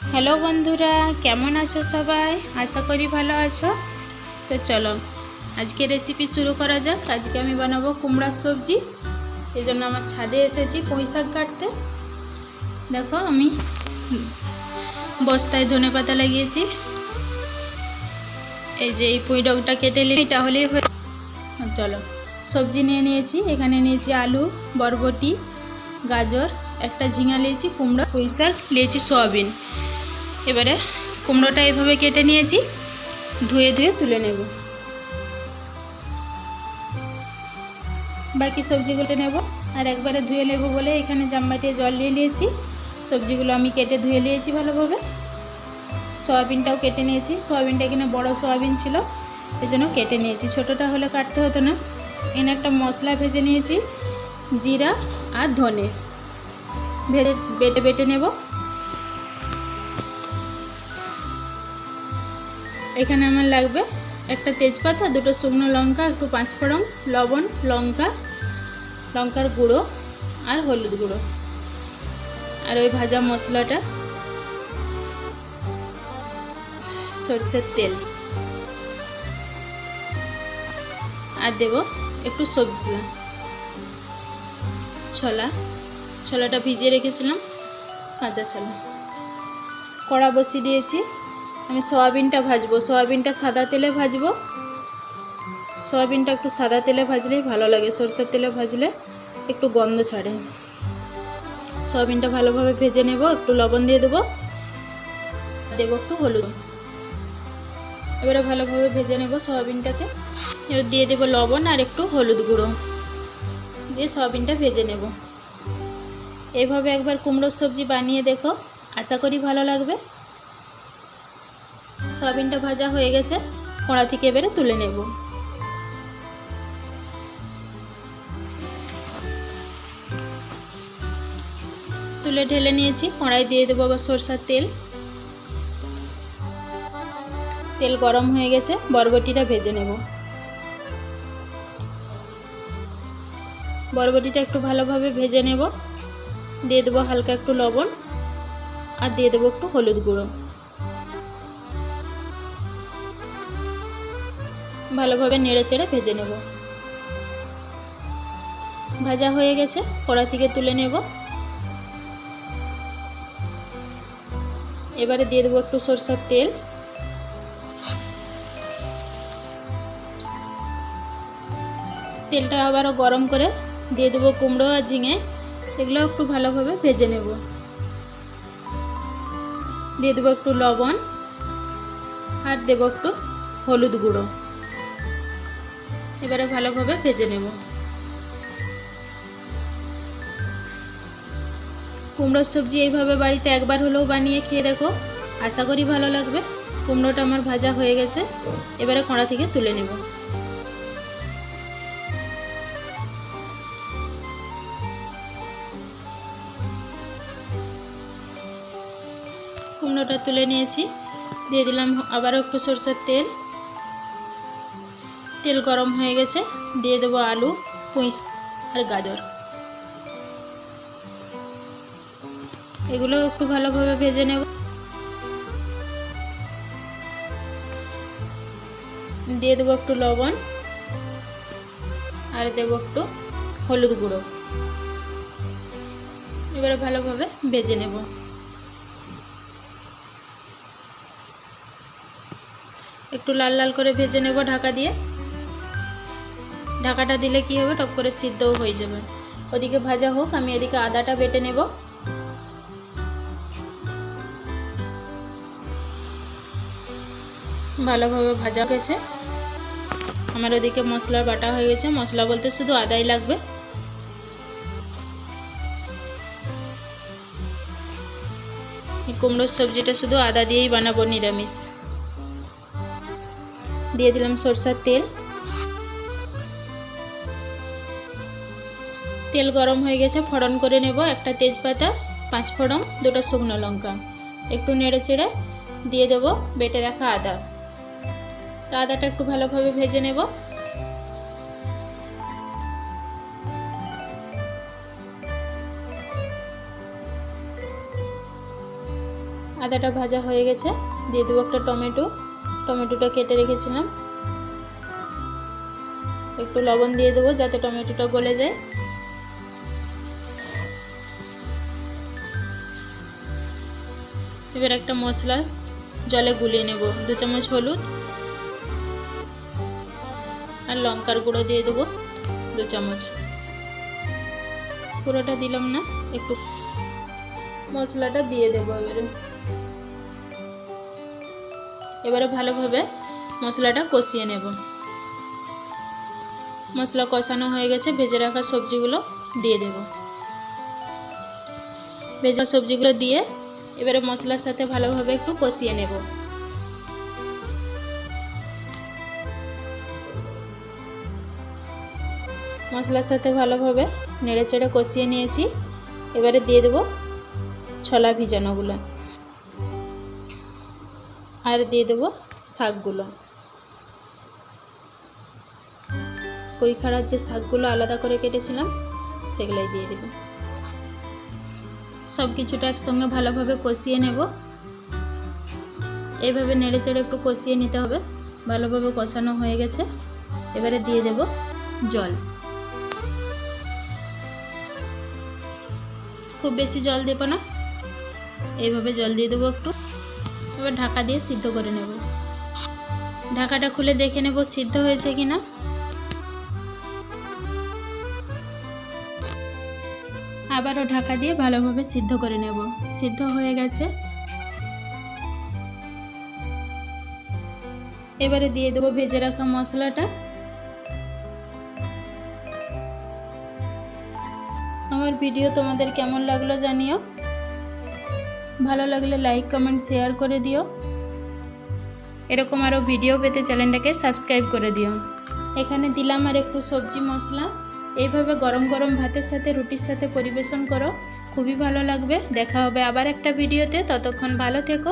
Hello বন্ধুরা, কেমন আছো সবাই? আশা করি ভালো আছো। তো চলো, আজকে রেসিপি শুরু করা যাক। আজকে আমি বানাবো কুমড়ার সবজি। এই জন্য আমার ছাদে এসেছি পুঁই শাক কাটতে। দেখো আমি বস্তায় ধনে পাতা লাগিয়েছি। এই যে এই পুঁই ডগটা কেটে নিই এটা হলেই হয়ে চলো, সবজি নিয়ে নিয়েছি। এখানে নিয়েছি আলু, বরবটি, গাজর, একটা ঝিঙা নিয়েছি, কুমড়ো, পুঁই শাক, নিয়েছি সয়াবিন। এবারে কুমড়োটা এভাবে কেটে নিয়েছি, ধুয়ে ধুয়ে তুলে নেব। বাকি সবজিগুলো নেব, আর একবারে ধুয়ে নেব বলে এখানে জামবাটিয়ে জল নিয়ে নিয়েছি। সবজিগুলো আমি কেটে ধুয়ে নিয়েছি ভালোভাবে। সয়াবিনটাও কেটে নিয়েছি। সয়াবিনটা এখানে বড় সয়াবিন ছিল এই জন্য কেটে নিয়েছি। ছোটোটা হলে কাটতে হতো না। এখানে একটা মশলা ভেজে নিয়েছি, জিরা আর ধনে। ভেজে বেটে বেটে নেব। এখানে আমার লাগবে একটা তেজপাতা, দুটো শুকনো লঙ্কা, একটু পাঁচফোড়ন, লবণ, লঙ্কা, লঙ্কার গুঁড়ো আর হলুদ গুঁড়ো। আর ওই ভাজা মশলাটা সরষের তেল। আর দেব একটু সবজি। ছোলা। ছোলাটা ভিজিয়ে রেখেছিলাম, কাঁচা ছোলা। কড়া বসিয়ে দিয়েছি। আমি সয়াবিনটা ভাজবো। সয়াবিনটা সাদা তেলে ভাজবো। সয়াবিনটা একটু সাদা তেলে ভাজলেই ভালো লাগে। সরষের তেলে ভাজলে একটু গন্ধ ছাড়ে। সয়াবিনটা ভালোভাবে ভেজে নেব, একটু লবণ দিয়ে দেবো। দেবো একটু হলুদ। এবারে ভালোভাবে ভেজে নেব সয়াবিনটাকে। এবার দিয়ে দেবো লবণ আর একটু হলুদ গুঁড়ো। দিয়ে সয়াবিনটা ভেজে নেব। এইভাবে একবার কুমড়োর সবজি বানিয়ে দেখো। আশা করি ভালো লাগবে। সয়াবিনটা ভাজা হয়ে গেছে, কড়া থেকে এবারে তুলে নেব। তুলে ঢেলে নিয়েছি, কড়াই দিয়ে দেবো আবার সরষার তেল। তেল গরম হয়ে গেছে, বরবটিটা ভেজে নেব। বরবটিটা একটু ভালোভাবে ভেজে নেব। দিয়ে দেবো হালকা একটু লবণ, আর দিয়ে দেবো একটু হলুদ গুঁড়ো। ভালোভাবে নেড়ে চেড়ে ভেজে নেব। ভাজা হয়ে গেছে, কড়া থেকে তুলে নেব। এবারে দিয়ে দেবো একটু সরষের তেল। তেলটা আবারও গরম করে দিয়ে দেবো কুমড়ো আর ঝিঙে, এগুলো একটু ভালোভাবে ভেজে নেব। দিয়ে দেবো একটু লবণ আর দেবো একটু হলুদ গুঁড়ো। এবারে ভালোভাবে ভেজে নেব। কুমড়োর সবজি এইভাবে বাড়িতে একবার হলেও বানিয়ে খেয়ে দেখো। আশা করি ভালো লাগবে। কুমড়োটা আমার ভাজা হয়ে গেছে। এবারে কড়া থেকে তুলে নেব। কুমড়োটা তুলে নিয়েছি। দিয়ে দিলাম আবারও একটু সরষের তেল। তেল গরম হয়ে গেছে, দিয়ে দেবো আলু, পুঁই আর গাজর। এগুলো একটু ভালোভাবে ভেজে নেব। দিয়ে দেবো একটু লবণ আর দেবো একটু হলুদ গুঁড়ো। এবারে ভালোভাবে ভেজে নেব। একটু লাল লাল করে ভেজে নেব ঢাকা দিয়ে। ঢাকাটা দিলে কি হবে? টপ করে সিদ্ধও হয়ে যাবে। ওদিকে ভাজা হোক, আমি এদিকে আদাটা বেটে নেব। ভালোভাবে ভাজা গেছে। আমার ওদিকে মশলা বাটা হয়ে গেছে। মশলা বলতে শুধু আদাই লাগবে। কুমড়োর সবজিটা শুধু আদা দিয়েই বানাবো নিরামিষ। দিয়ে দিলাম সরষার তেল। তেল গরম হয়ে গেছে, ফোড়ন করে নেব। একটা তেজপাতা, পাঁচ ফোড়ন, দুটো শুকনো লঙ্কা। একটু নেড়ে চেড়ে দিয়ে দেব, বেটে রাখা আদা। আদাটা একটু ভালোভাবে ভেজে নেব। আদাটা ভাজা হয়ে গেছে। দিয়ে দেবো একটা টমেটো। টমেটোটা কেটে রেখেছিলাম। একটু লবণ দিয়ে দেবো যাতে টমেটোটা গলে যায়। এবার একটা মশলা জলে গুলিয়ে নেব। দু চামচ হলুদ আর লঙ্কার গুঁড়ো দিয়ে দেবো দু চামচ। পুরোটা দিলাম না, একটু মশলাটা দিয়ে দেবো এবারে। এবারে ভালোভাবে মশলাটা কষিয়ে নেব। মশলা কষানো হয়ে গেছে, ভেজে রাখা সবজিগুলো দিয়ে দেব। ভেজা সবজিগুলো দিয়ে এবারে মশলার সাথে ভালোভাবে একটু কষিয়ে নেব। মশলার সাথে ভালোভাবে নেড়ে চেড়ে কষিয়ে নিয়েছি। এবারে দিয়ে দেবো ছোলা ভিজানোগুলো। আর দিয়ে দেবো শাকগুলো। খাড়ার যে শাকগুলো আলাদা করে কেটেছিলাম, সেগুলোই দিয়ে দেবো। সব কিছুটা একসঙ্গে ভালোভাবে কষিয়ে নেব। এইভাবে নেড়ে চেড়ে একটু কষিয়ে নিতে হবে। ভালোভাবে কষানো হয়ে গেছে। এবারে দিয়ে দেব জল। খুব বেশি জল দেবো না। এইভাবে জল দিয়ে দেবো একটু। এবার ঢাকা দিয়ে সিদ্ধ করে নেব। ঢাকাটা খুলে দেখে নেব সিদ্ধ হয়েছে কি না আবারও ঢাকা দিয়ে ভালোভাবে সিদ্ধ করে নেব। সিদ্ধ হয়ে গেছে। এবারে দিয়ে দেবো ভেজে রাখা মশলাটা। আমার ভিডিও তোমাদের কেমন লাগল জানিও। ভালো লাগলে লাইক, কমেন্ট, শেয়ার করে দিও। এরকম আরও ভিডিও পেতে চ্যানেলটাকে সাবস্ক্রাইব করে দিও। এখানে দিলাম আর একটু সবজি মশলা। এইভাবে গরম গরম ভাতের সাথে, রুটির সাথে পরিবেশন করো। খুবই ভালো লাগবে। দেখা হবে আবার একটা ভিডিওতে। ততক্ষণ ভালো থেকো।